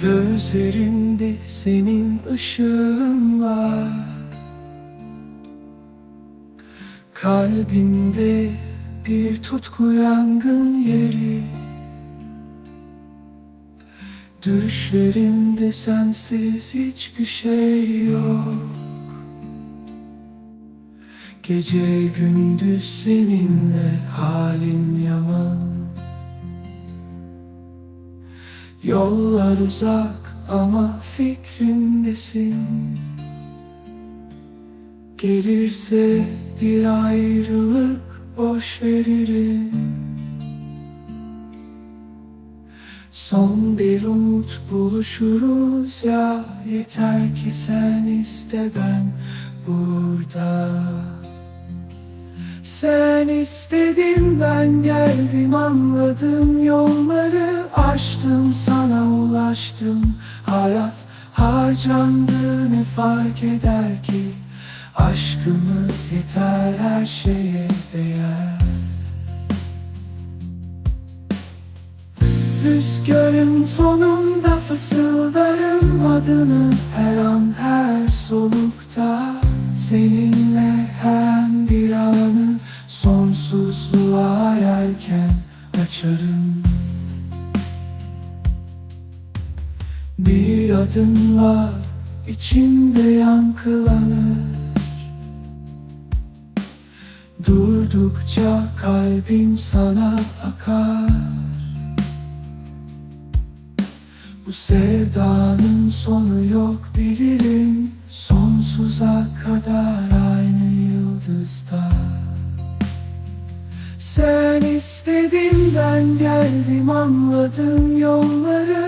Gözlerinde senin ışığın var. Kalbimde bir tutku yangın yeri. Düşlerimde sensiz hiçbir şey yok. Gece gündüz seninle halim yaman Yollar uzak ama fikrimdesin Gelirse bir ayrılık boş veririm. Son bir umut buluşuruz ya. Yeter ki sen iste ben burada Sen istedin ben geldim anladım. Yolları aştım sana ulaştım. Hayat harcandı ne fark eder ki? Aşkımız yeter her şeye değer. Rüzgarın tonunda fısıldarım adını Her an her solukta. Seninle Bir adım var içimde yankılanır. Durdukça kalbim sana akar. Bu sevdanın sonu yok bilirim Sonsuza kadar aynı yıldızda Sen istedin ben geldim anladım yolları